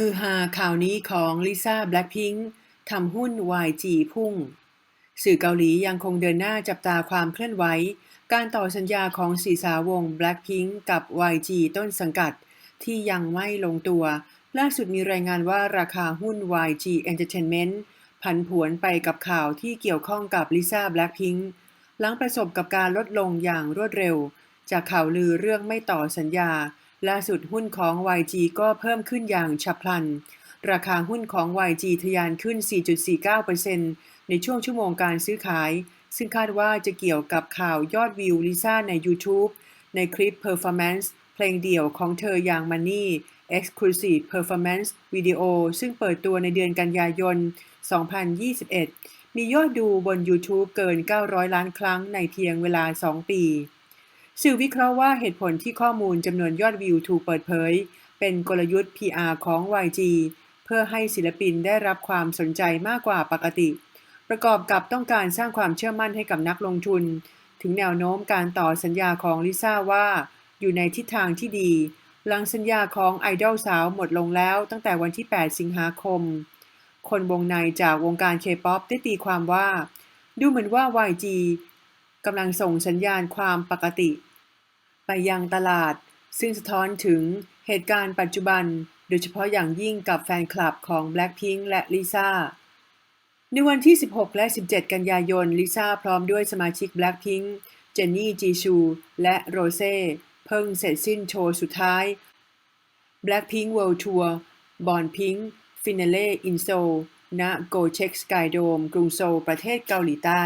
ฮือฮาข่าวนี้ของลิซ่าแบล็คพิงค์ทำหุ้น YG พุ่ง สื่อเกาหลียังคงเดินหน้าจับตาความเคลื่อนไหว การต่อสัญญาของสีสาวง Blackpink กับ YG ต้นสังกัด ที่ยังไม่ลงตัว ล่าสุดมีรายงานว่าราคาหุ้น YG Entertainment ผันผวนไปกับข่าวที่เกี่ยวข้องกับลิซ่าแบล็คพิงค์หลังประสบกับการลดลงอย่างรวดเร็ว จากข่าวลือเรื่องไม่ต่อสัญญา ล่าสุดหุ้นของ YG ก็เพิ่มขึ้นอย่างฉับพลัน ราคาหุ้นของ YG ทะยานขึ้น 4.49%ในช่วงชั่วโมงการซื้อขาย ซึ่งคาดว่าจะเกี่ยวกับข่าวยอดวิวลิซ่าใน YouTube ในคลิป Performance เพลงเดี่ยวของเธออย่าง Money Exclusive Performance Video ซึ่งเปิดตัวในเดือนกันยายน 2021 มียอดดูบน YouTube เกิน 900 ล้านครั้งในเพียงเวลา 2 ปี สื่อวิเคราะห์ว่าเหตุผลที่ข้อมูลจำนวนยอดวิวถูกเปิดเผย เป็นกลยุทธ์ PR ของ YG เพื่อให้ศิลปินได้รับความสนใจมากกว่าปกติ ประกอบกับต้องการสร้างความเชื่อมั่นให้กับนักลงทุน ถึงแนวโน้มการต่อสัญญาของลิซ่าว่า อยู่ในทิศทางที่ดี หลังสัญญาของไอดอลสาวหมดลงแล้วตั้งแต่วันที่ 8 สิงหาคม คนวงในจากวงการเคป๊อปได้ตีความว่า ดูเหมือนว่า YG กำลังส่งสัญญาณความปกติ ไปยังตลาด ซึ่งสะท้อนถึงเหตุการณ์ปัจจุบัน โดยเฉพาะอย่างยิ่งกับแฟนคลับของ Blackpink และลิซ่าในวันที่ 16 และ 17 กันยายน ลิซ่าพร้อมด้วยสมาชิก Blackpink เจนนี่ จีชู และโรเซ่ เพิ่งเสร็จสิ้นโชว์สุดท้าย Blackpink World Tour Born Pink Finale in Seoul ณ Go Check Sky Dome กรุงโซล ประเทศเกาหลีใต้